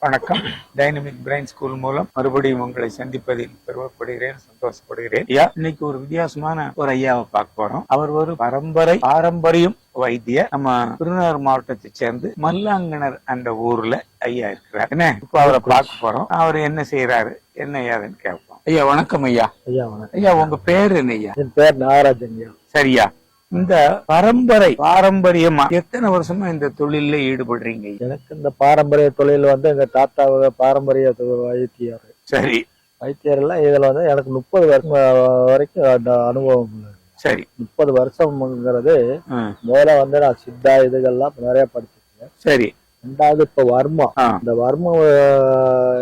வணக்கம். Dynamic brain school மூலம் மறுபடியும் உங்களை சந்திப்பதில் பெருமைப்படுகிறேன் சந்தோஷப்படுகிறேன். ஐயா இன்னைக்கு ஒரு வித்தியாசமான ஒரு ஐயாவை பார்க்க போறோம். அவர் ஒரு பரம்பரை பாரம்பரியம் வைத்திய நம்ம திருநெல்வேலி மாவட்டத்தை சேர்ந்து மல்லாங்கனர் அந்த ஊர்ல ஐயா இருக்கிறார். என்ன? இப்ப அவரை பார்க்க போறோம். அவர் என்ன செய்யறாரு என்ன ஏதுன்னு கேட்போம். ஐயா வணக்கம் ஐயா. ஐயா வணக்கம். ஐயா உங்க பேர் என்ன ஐயா? என் பேர் நாகராஜன் ஐயா. சரியா. இந்த பரம்பரை பாரம்பரியமா எத்தனை வருஷமா இந்த தொழில்ல ஈடுபடுறீங்க? எனக்கு இந்த பாரம்பரிய தொழில் வந்து எங்க தாத்தா பாரம்பரிய வைத்தியர். சரி. வைத்தியர் எல்லாம் இதுல வந்து எனக்கு முப்பது வருஷம் வரைக்கும் அனுபவம் சரி. முப்பது வருஷம்ங்கிறது முதல்ல வந்து நான் சித்தா இதுகள்லாம் நிறைய படிச்சிருக்கேன். சரி. ரெண்டாவது இப்ப வர்மா. இந்த வர்ம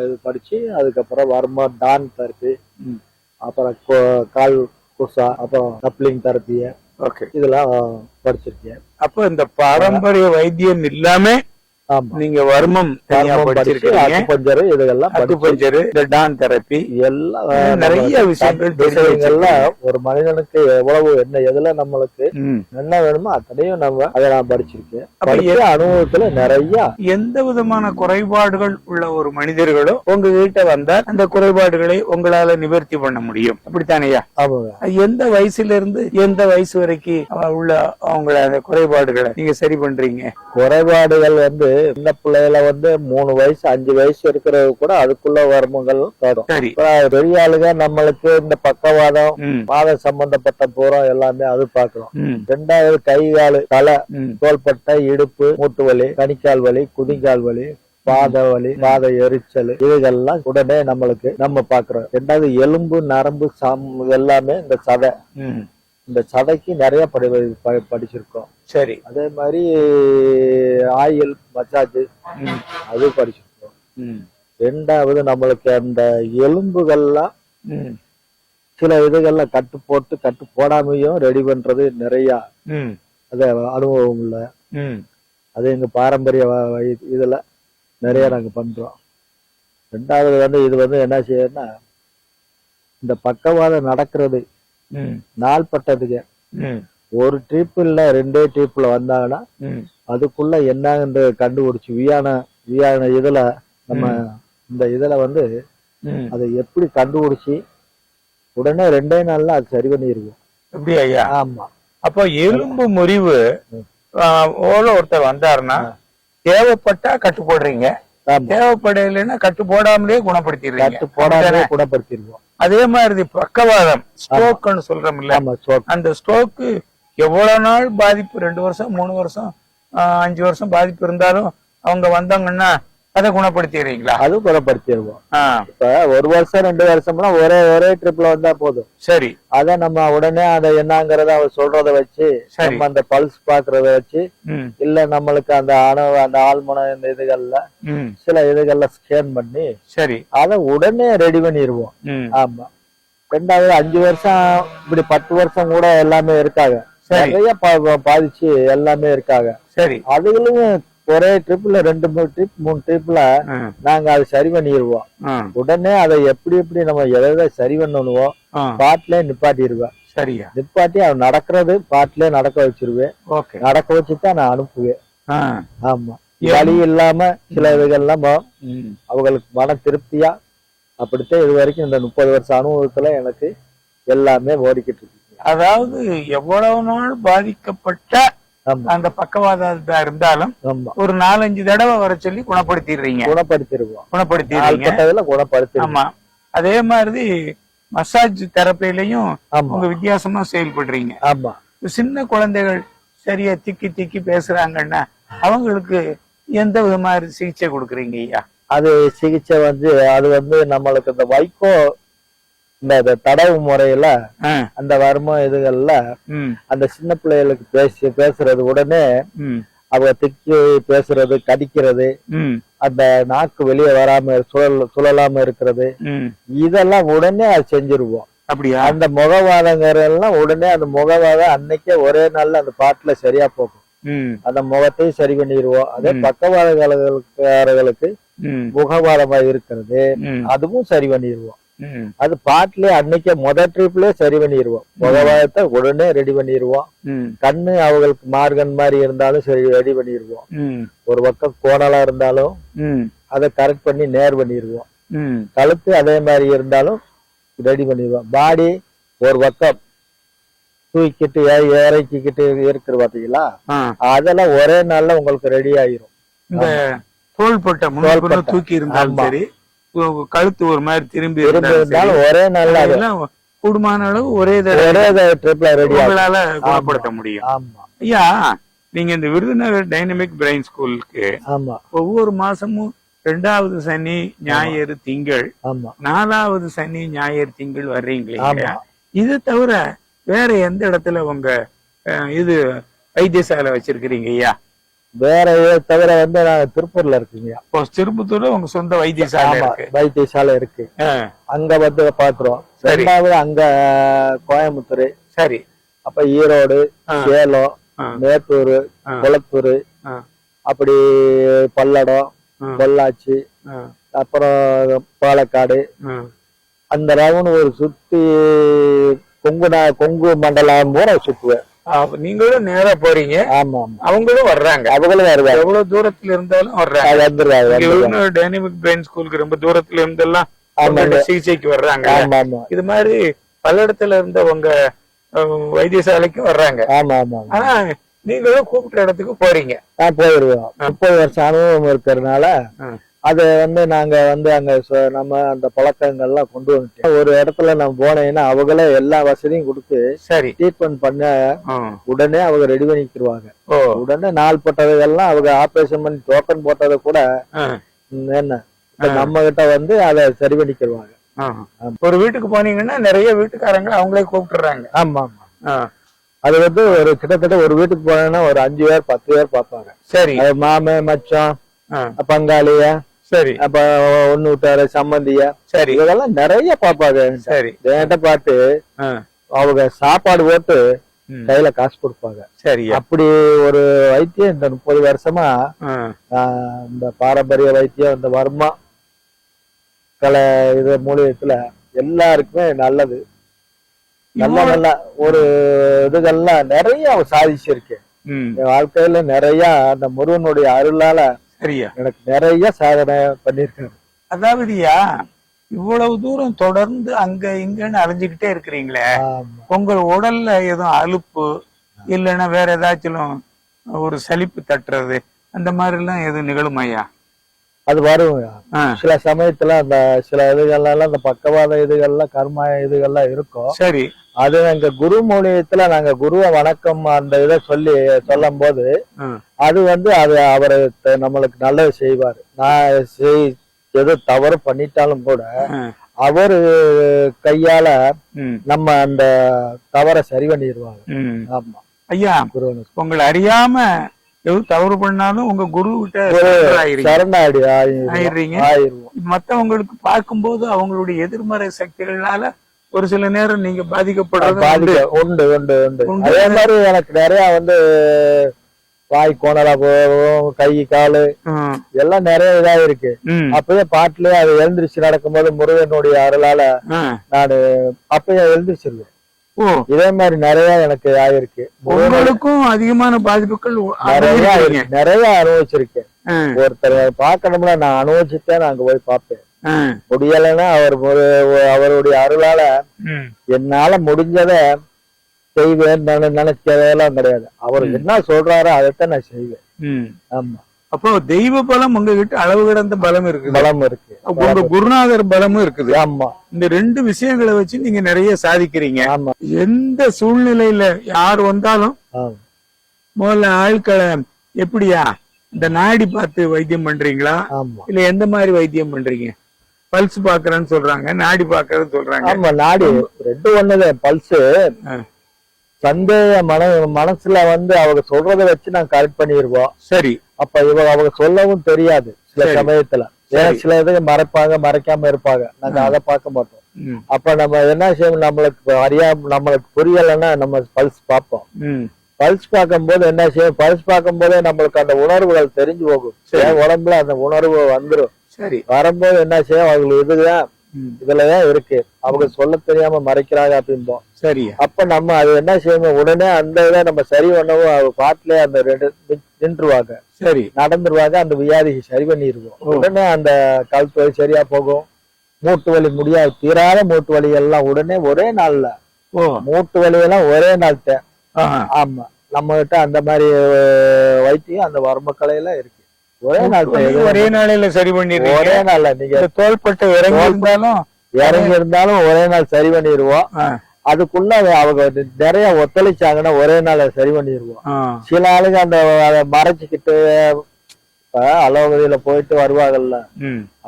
இது படிச்சு அதுக்கப்புறம் வர்மா டான் தெரப்பி அப்புறம் கால் குசா அப்புறம் கப்ளிங் தெரப்பி ஓகே இதெல்லாம் படிச்சிருக்கேன். அப்ப இந்த பாரம்பரிய வைத்தியம் இல்லாம ஆமா நீங்க வர்மம் இந்த டான் தெரப்பி. எல்லாம் நிறைய விஷயங்கள் ஒரு மனிதனுக்கு எவ்வளவு என்ன எதுல நம்மளுக்கு. என்ன வேணுமோ அத்தனையும் நம்ம அதை நான் படிச்சிருக்கேன் அனுபவத்துல நிறைய. எந்த விதமான குறைபாடுகள் உள்ள ஒரு மனிதர்களோ உங்ககிட்ட வந்தா அந்த குறைபாடுகளை உங்களால நிவர்த்தி பண்ண முடியும். அப்படித்தானையா எந்த வயசுல இருந்து எந்த வயசு வரைக்கும் உள்ள அவங்கள அந்த குறைபாடுகளை நீங்க சரி பண்றீங்க? குறைபாடுகள் வந்து சின்ன பிள்ளையில வந்து மூணு வயசு அஞ்சு வயசு இருக்கிறது கூட அதுக்குள்ள வருமங்கள் இப்ப பெரிய ஆளுங்க நம்மளுக்கு இந்த பக்கவாதம் வாதம் சம்பந்தப்பட்ட பூரம் எல்லாமே அது பார்க்கலாம் ம். ரெண்டாவது கை கால் தலை தோள்பட்டை இடுப்பு மூட்டு வலி கணிக்கால் வலி குதிங்கால் வலி பாத வலி பாத எரிச்சல் இதுகெல்லாம் உடனே நம்மளுக்கு நம்ம பாக்குறோம் ரெண்டாவது எலும்பு நரம்பு சாம் எல்லாமே இந்த சதை. இந்த சதைக்கு நிறைய படி படிச்சிருக்கோம். சரி. அதே மாதிரி ஆயில் மசாஜ் அது படிச்சிருக்கோம். ரெண்டாவது நம்மளுக்கு அந்த எலும்புகள்லாம் சில இதுகள்லாம் கட்டு போட்டு கட்டு போடாமையும் ரெடி பண்றது நிறைய. அது அனுபவம் இல்லை. அது எங்க பாரம்பரிய இதுல நிறைய நாங்க பண்றோம். ரெண்டாவது வந்து இது வந்து என்ன செய்யணும்னா இந்த பக்கவாதம் நடக்கிறது ம். ஒரு ட்ரிப் இல்ல ரெண்டே ட்ரிப்ல வந்தாங்கன்னா அதுக்குள்ள என்னன்னு கண்டுபிடிச்சு வியான வியான இதுல நம்ம இந்த இதுல வந்து அதை எப்படி கண்டுபிடிச்சு உடனே ரெண்டே நாள்ல அது சரி பண்ணிருவோம் அப்படியா ஐயா? ஆமா. அப்போ எலும்பு முறிவு ஓல ஒருத்தர் வந்தாருன்னா தேவைப்பட்டா கட்டு போடுறீங்க தேவைப்படலைன்னா கட்டு போடாமலே குணப்படுத்திடுறீங்க. கட்டு போடாமலே குணப்படுத்திடுவோம். அதே மாதிரி பக்கவாதம் ஸ்ட்ரோக்னு ஆமா சோக் அந்த ஸ்ட்ரோக்கு எவ்வளவு நாள் பாதிப்பு? ரெண்டு வருஷம் மூணு வருஷம் அஞ்சு வருஷம் பாதிப்பு இருந்தாலும் அவங்க வந்தாங்கன்னா அதை குணப்படுத்திடுறீங்களா? அதுவும் குணப்படுத்திடுவோம். இப்ப ஒரு வருஷம் ரெண்டு வருஷம்னா ஒரே ஒரே ட்ரிப்ல வந்தா போதும். சரி. அத நம்ம உடனே அதை என்னங்கறத அவர் சொல்றத வச்சு. நம்ம அந்த பல்ஸ் பாக்குறத வச்சு இல்ல நம்மளுக்கு அந்த அணு அந்த ஆழ்மன இந்த இதுகள்ல சில இதுகள்ல ஸ்கேன் பண்ணி சரி. அதை உடனே ரெடி பண்ணிடுவோம். ஆமா. ரெண்டாவது அஞ்சு வருஷம் இப்படி பத்து வருஷம் கூட எல்லாமே இருக்காங்க. நிறைய பாதிச்சு எல்லாமே இருக்காங்க சரி. அதுகளும் ஒரே ட்ரிப்ல ரெண்டு மூணு ட்ரிப் மூணு ட்ரிப்ல நாங்க அதை சரி பண்ணிடுவோம். உடனே அதை எப்படி எப்படி நம்ம எதை எதை சரி பண்ணணுமோ ம். பாட்டிலே நிப்பாட்டிடுவேன். சரியா. நிப்பாட்டி அவன் நடக்கிறது பாட்டிலே நடக்க வச்சிருவேன். ஓகே. நடக்க வச்சுதான் நான் அனுப்புவேன். ஆமா. வலி இல்லாம சில இதுகள்லாம் அவங்களுக்கு மன திருப்தியா அப்படித்தான் இது வரைக்கும் இந்த முப்பது வருஷம் அனுபவத்துல எனக்கு எல்லாமே ஓடிக்கிட்டு இருக்கு. அதாவது எவ்வளவு நாள் பாதிக்கப்பட்ட அந்த பக்கவாதம் இருந்தாலும் ஒரு நாலஞ்சு தடவை வர சொல்லி குணப்படுத்திடுறீங்க. குணப்படுத்திடுவோம். குணப்படுத்திடுறீங்க. குணப்படுத்திடுவோம். ஆமா. அதே மாதிரி மசாஜ் தெரப்பிலையும் உங்க வித்தியாசமா செயல்படுறீங்க. ஆமா. சின்ன குழந்தைகள் சரியா திக்கி திக்கி பேசுறாங்கன்னா அவங்களுக்கு எந்த விதமான சிகிச்சை கொடுக்குறீங்க ஐயா? அது சிகிச்சை வந்து அது வந்து நம்மளுக்கு இந்த வைக்கோ இந்த தடவு முறையில அந்த வரும இதுகள்ல அந்த சின்ன பிள்ளைகளுக்கு பேசி பேசுறது உடனே அவங்க திக்கி பேசுறது கடிக்கிறது அந்த நாக்கு வெளியே வராம சுழல் சுழலாம இருக்கிறது. இதெல்லாம் உடனே அது செஞ்சிருவோம். அப்படியா? அந்த முகவாதங்கிறதெல்லாம் உடனே அந்த முகவாதம் அன்னைக்கே ஒரே நாள்ல அந்த பாட்டுல சரியா போகும். அந்த முகத்தையும் சரி பண்ணிடுவோம் அதே. பக்கவாதக்காரர்களுக்கு முகவாதமா இருக்கிறது. அதுவும் சரி பண்ணிடுவோம் அது பாட்டிலே அன்னைக்கே முத ட்ரிப்லயே சரி பண்ணிடுவோம் முகவாதத்தை உடனே ரெடி பண்ணிடுவோம் கண்ணு அவங்களுக்கு மார்கன் மாதிரி இருந்தாலும் சரி ரெடி பண்ணிடுவோம் ஒரு பக்கம் கோணலா இருந்தாலும் அதை கரெக்ட் பண்ணி நேர் பண்ணிடுவோம் கழுத்து அதே மாதிரி இருந்தாலும் ரெடி பண்ணிடுவோம் பாடி ஒரு பக்கம் தூக்கிட்டு இறக்கிக்கிட்டு இருக்கிற பாத்தீங்களா அதெல்லாம் ஒரே நாள்ல உங்களுக்கு ரெடி ஆயிரும். தோள்பட்டை. தூக்கி இருந்தாலும். சரி கழுத்து ஒரு மாதிரி திரும்பி இருந்தாலும் ஒரே அதெல்லாம் கூடுமான அளவு ஒரே உங்களால குணப்படுத்த முடியும். ஐயா நீங்க இந்த விருதுநகர் டைனமிக் பிரெயின் ஸ்கூலுக்கு ஒவ்வொரு மாசமும் ரெண்டாவது சனி ஞாயிறு திங்கள். நாலாவது சனி ஞாயிறு திங்கள் வர்றீங்களே இது தவிர வேற எந்த இடத்துல உங்க இது வைத்தியசாலை வச்சிருக்கிறீங்க ஐயா? வேற இதை தவிர வந்து நாங்க திருப்பூர்ல இருக்குங்க திருப்பத்தூர்ல உங்க சொந்த வைத்தியசாலை வைத்தியசாலை இருக்கு. அங்க வந்து பாக்குறோம் சரி. ரெண்டாவது அங்க கோயம்புத்தூர் சரி. அப்ப ஈரோடு. சேலம். மேட்டூர். குளத்தூர் அப்படி பல்லடம் பொள்ளாச்சி அப்புறம் பாலக்காடு. அந்த ரவுண்ட் ஒரு சுத்தி கொங்கு கொங்கு மண்டலம் பூரா சுத்துவேன். நீங்களும் நேரா போறீங்க. ஆமா அவங்களும் வர்றாங்க. அவங்களும் வருவாங்க. எவ்வளவு தூரத்துல இருந்தாலும் வர்றாங்க. டைனமிக் பிரெயின் ஸ்கூலுக்கு ரொம்ப தூரத்துல இருந்தெல்லாம் சிகிச்சைக்கு வர்றாங்க. இது மாதிரி பல இடத்துல இருந்த உங்க அஹ், வைத்தியசாலைக்கு வர்றாங்க. ஆமா ஆமா. ஆனா நீங்களும் கூப்பிட்ட இடத்துக்கு போறீங்க. போயிருவோம். முப்பது வருஷம் அனுபவம் இருக்கிறதுனால. அது வந்து நாங்க வந்து அங்க நம்ம அந்த பழக்கங்கள்லாம் கொண்டு வந்துட்டோம் ஒரு இடத்துல நம்ம போனேன்னா அவங்களே எல்லா வசதியும் கொடுத்து சரி. ட்ரீட்மெண்ட் பண்ண. உடனே அவங்க ரெடி பண்ணிக்கிடுவாங்க உடனே நாள் போட்டதெல்லாம் அவங்க ஆபரேஷன் பண்ணி டோக்கன் போட்டதை கூட என்ன? நம்ம கிட்ட வந்து அதை சரி பண்ணிக்கிடுவாங்க. ஒரு வீட்டுக்கு போனீங்கன்னா நிறைய வீட்டுக்காரங்க அவங்களே கூப்பிட்டுறாங்க. ஆமா ஆமா. அது வந்து ஒரு கிட்டத்தட்ட ஒரு வீட்டுக்கு போனேன்னா ஒரு அஞ்சு பேர் பத்து பேர் பார்ப்பாங்க. சரி. மாமன் மச்சான் ஆ, பங்காளிய சரி. அப்ப ஒண்ணு விட்டாரு சம்பந்திய சரி. இதெல்லாம் நிறைய பாப்பாங்க. சரி. என்கிட்ட பார்த்து ஆ, அவங்க சாப்பாடு போட்டு. கையில காசு கொடுப்பாங்க. சரியா அப்படி ஒரு வைத்தியம் இந்த முப்பது வருஷமா இந்த பாரம்பரிய வைத்தியம் இந்த வர்மா கலை இது மூலியத்துல எல்லாருக்குமே நல்லது. நல்ல நல்ல ஒரு இதுகள்லாம் நிறைய சாதிச்சிருக்கேன் என் வாழ்க்கையில நிறைய அந்த முருகனுடைய அருளால சரியா? எனக்கு நிறைய சாதனை பண்ணிருக்காரு அதாவதுயா இவ்வளவு தூரம் தொடர்ந்து அங்க இங்கன்னு அலைஞ்சுக்கிட்டே இருக்கிறீங்களே உங்க உடல்ல எதுவும் அலுப்பு இல்லைன்னா வேற ஏதாச்சும் ஒரு சலிப்பு தட்டுறது அந்த மாதிரி எல்லாம் எதுவும் நிகழுமையா அது வரும். ஆ, சில சமயத்துல அந்த சில இதுகள்லாம் அந்த பக்கவாத இதுகள்லாம் கர்ம இதுகள்லாம் இருக்கும். சரி. அது எங்க குரு மூலியத்துல நாங்க குருவை வணக்கம் அந்த இதை சொல்லி சொல்லும் போது அது வந்து அது அவர் நம்மளுக்கு நல்லது செய்வார். நான் செய் எது தவறு பண்ணிட்டாலும் கூட அவரு கையால நம்ம அந்த தவறை சரி பண்ணிடுவாங்க. ஆமா. ஐயா குரு உங்களை அறியாம எது தவறு பண்ணாலும் உங்க குரு கிட்ட மத்தவங்களுக்கு பார்க்கும்போது அவங்களுடைய எதிர்மறை சக்திகளால ஒரு சில நேரம் நீங்க பாதிக்கப்படுறது உண்டு. உண்டு உண்டு. அதே மாதிரி எனக்கு நிறைய வந்து வாய் கோணலா போகும் கை காலு எல்லாம் நிறைய இதா இருக்கு. ம், அப்பவே பாட்டுலயே அது எழுந்திருச்சு நடக்கும்போது முருகனுடைய அருளால. நானு அப்பயே எழுந்திருச்சிருவேன். இதே மாதிரி நிறைய எனக்கு ஆயிருக்கு. உங்களுக்கும் அதிகமான பாதிப்புகள் நிறைய. நிறைய அனுபவிச்சிருக்கேன். ஒருத்தர் பார்க்கணும்னா நான் அனுபவிச்சுட்டே நான் அங்க போய் பார்ப்பேன் ஆ, முடியலைன்னா அவர் அவருடைய அருளால என்னால முடிஞ்சதை செய்வேன் நினைச்சதெல்லாம் கிடையாது. அவர் என்ன சொல்றாரோ அதைத்தான் நான் செய்வேன். ஆமா. அப்போ தெய்வ பலம் உங்ககிட்ட அளவு கடந்த பலம் இருக்குது. பலம் இருக்கு. உங்க குருநாதர் பலமும் இருக்குது. ஆமா. இந்த ரெண்டு விஷயங்களை வச்சு நீங்க நிறைய சாதிக்கிறீங்க. ஆமா. எந்த சூழ்நிலையில யார் வந்தாலும் முதல்ல ஆட்களை எப்படியா? இந்த நாடி பார்த்து வைத்தியம் பண்றீங்களா? இல்ல எந்த மாதிரி வைத்தியம் பண்றீங்க? பல்ஸ் பாக்குறேன்னு சொல்றாங்க நாடி பாக்குறேன்னு சொல்றாங்க. ஆமா நாடி. ரெண்டு ஒண்ணுதான். பல்ஸ் சந்தேக மன மனசுல வந்து அவங்க சொல்றத வச்சு நான் கரெக்ட் பண்ணிடுவோம் சரி. அப்ப இவ அவங்க சொல்லவும் தெரியாது சில. சமயத்துல. ஏன்னா. சில இது மறைப்பாங்க மறைக்காம இருப்பாங்க. நாங்க அதை பார்க்க மாட்டோம். அப்ப நம்ம என்ன செய்யணும் நம்மளுக்கு அறியாம நம்மளுக்கு புரியலைன்னா நம்ம பல்ஸ் பார்ப்போம். பல்ஸ் பார்க்கும்போது என்ன செய்யும் பல்ஸ் பார்க்கும்போதே நம்மளுக்கு அந்த உணர்வுகள் தெரிஞ்சு போகும். உடம்புல அந்த உணர்வு வந்துரும். சரி. வரும்போது என்ன செய்யும் அவங்களுக்கு இதுதான் இதுலதான் இருக்கு. அவங்க சொல்ல தெரியாம மறைக்கிறாங்க அப்படிம்போம் சரியா அப்ப நம்ம அது என்ன செய்யணும்? உடனே அந்த இதை நம்ம சரி பண்ணவும் அவ பாட்டுல அந்த ரெண்டு நின்றுவாங்க சரி. நடந்துருவாங்க அந்த வியாதியை சரி பண்ணிடுவோம் உடனே அந்த கழுத்து வலி சரியா போகும். மூட்டு வலி முடியாது. தீராத மூட்டு வலி எல்லாம் உடனே ஒரே நாள்ல. மூட்டு வலி எல்லாம் ஒரே நாள் தான் ஆஹா. ஆமா. நம்ம கிட்ட அந்த மாதிரி வைத்தியம் அந்த வரமக்கலையில இருக்கு. ஒரே நாள் ஒரே நாளையில சரி பண்ணிடுறீங்க. ஒரே நாள்ல நீங்க தோள்பட்டை இறங்கி இருந்தாலும் இறங்கி இருந்தாலும் ஒரே நாள் சரி பண்ணிடுவோம். அதுக்குள்ள அவங்க நிறைய ஒத்துழைச்சாங்கன்னா ஒரே நாள் சரி பண்ணிடுவோம். சில ஆளுங்க அந்த அதை மறைச்சுக்கிட்டு அலோபதியில போயிட்டு வருவாங்கல்ல.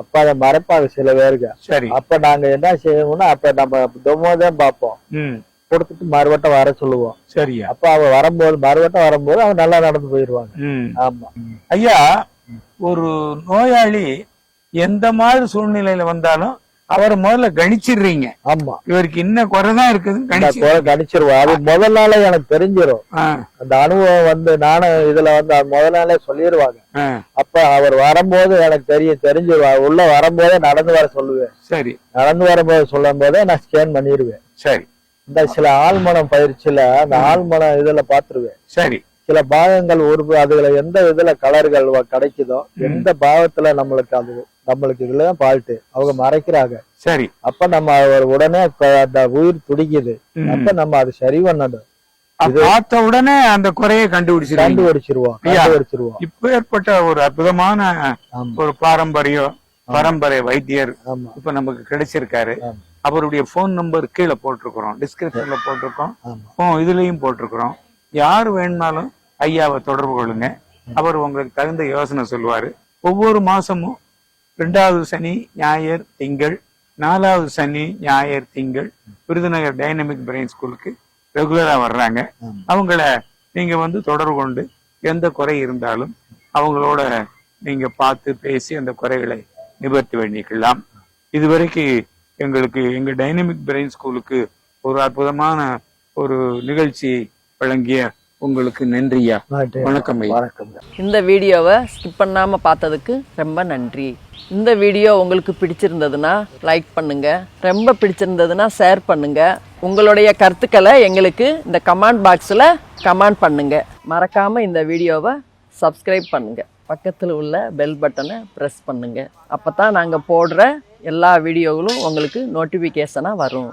அப்ப அதை மறைப்பாங்க சில பேருக்கு அப்ப நாங்க என்ன செய்யணும்னா அப்ப நம்ம தொம்மோதான் பார்ப்போம். கொடுத்துட்டு மறுவட்டம் வர சொல்லுவோம். சரியா. அப்ப அவ வரும்போது மறுவட்டம் வரும்போது அவன் நல்லா நடந்து போயிடுவாங்க. ம். ஆமா. ஐயா ஒரு நோயாளி எந்த மாதிரி சூழ்நிலையில வந்தாலும் அவரை முதல்ல கணிச்சிடுறீங்க. ஆமா. இவருக்கு இன்ன குறைதான் குறை கணிச்சிருவோம். அது முதல் நாளே எனக்கு தெரிஞ்சிரும். ஆ, அந்த அனுபவம் வந்து நானும் இதுல வந்து முதல் நாளே சொல்லிடுவாங்க அப்ப அவர் வரும்போது எனக்கு தெரியும் தெரிஞ்சிருவா. உள்ள வரும்போதே நடந்து வர சொல்லுவேன். சரி. நடந்து வரும்போது சொல்லும் போதே நான் ஸ்கேன் பண்ணிடுவேன் சரி. இந்த சில ஆழ்மனம் பயிற்சியில அந்த ஆழ்மனம் இதுல பாத்துருவேன். சரி. சில பாகங்கள் உருவு அதுல எந்த இதுல கலர்கள் கிடைக்குதோ எந்த பாகத்துல நம்மளுக்கு அது நம்மளுக்கு இதுலதான் பால்ட்டு அவங்க மறைக்கிறாங்க. சரி. அப்ப நம்ம உடனே அந்த உயிர் துடிக்குது. அப்ப நம்ம அது சரி பண்ணணும். பார்த்த உடனே அந்த குறையை கண்டுபிடிச்சிருக்கீங்க கண்டுபிடிச்சிருவோம். கண்டுபிடிச்சிருவோம். இப்ப ஏற்பட்ட ஒரு அற்புதமான ஒரு பாரம்பரியம் பரம்பரை வைத்தியர் இப்ப நமக்கு கிடைச்சிருக்காரு. அவருடைய போன் நம்பர் கீழே போட்டிருக்கிறோம் டிஸ்கிரிப்ஷன்ல போட்டிருக்கோம் இதுலயும் போட்டிருக்கிறோம். யார் வேணும்னாலும் ஐயாவை தொடர்பு கொள்ளுங்க. அவர் உங்களுக்கு தகுந்த யோசனை சொல்லுவாரு. ஒவ்வொரு மாசமும் ரெண்டாவது சனி ஞாயிறு திங்கள் நாலாவது சனி ஞாயிறு திங்கள் விருதுநகர் டைனமிக் பிரெயின் ஸ்கூலுக்கு ரெகுலரா வர்றாங்க. அவங்கள நீங்க வந்து தொடர்பு கொண்டு எந்த குறை இருந்தாலும் அவங்களோட நீங்க பார்த்து பேசி அந்த குறைகளை நிவர்த்தி பண்ணிக்கலாம். இதுவரைக்கு எங்களுக்கு எங்க டைனமிக் பிரெயின் ஸ்கூலுக்கு ஒரு அற்புதமான ஒரு நிகழ்ச்சி வழங்கிய உங்களுக்கு நன்றியா? நன்றி. வணக்கம் வணக்கம். இந்த வீடியோவை ஸ்கிப் பண்ணாமல் பார்த்ததுக்கு ரொம்ப நன்றி. இந்த வீடியோ உங்களுக்கு பிடிச்சிருந்ததுன்னா லைக் பண்ணுங்க. ரொம்ப பிடிச்சிருந்ததுன்னா ஷேர் பண்ணுங்க. உங்களுடைய கருத்துக்களை எங்களுக்கு இந்த கமெண்ட் பாக்ஸில் கமெண்ட் பண்ணுங்க. மறக்காம இந்த வீடியோவை சப்ஸ்கிரைப் பண்ணுங்க. பக்கத்தில் உள்ள பெல் பட்டனை ப்ரெஸ் பண்ணுங்க. அப்போ தான் நாங்கள் போடுற எல்லா வீடியோகளும் உங்களுக்கு நோட்டிஃபிகேஷனாக வரும்.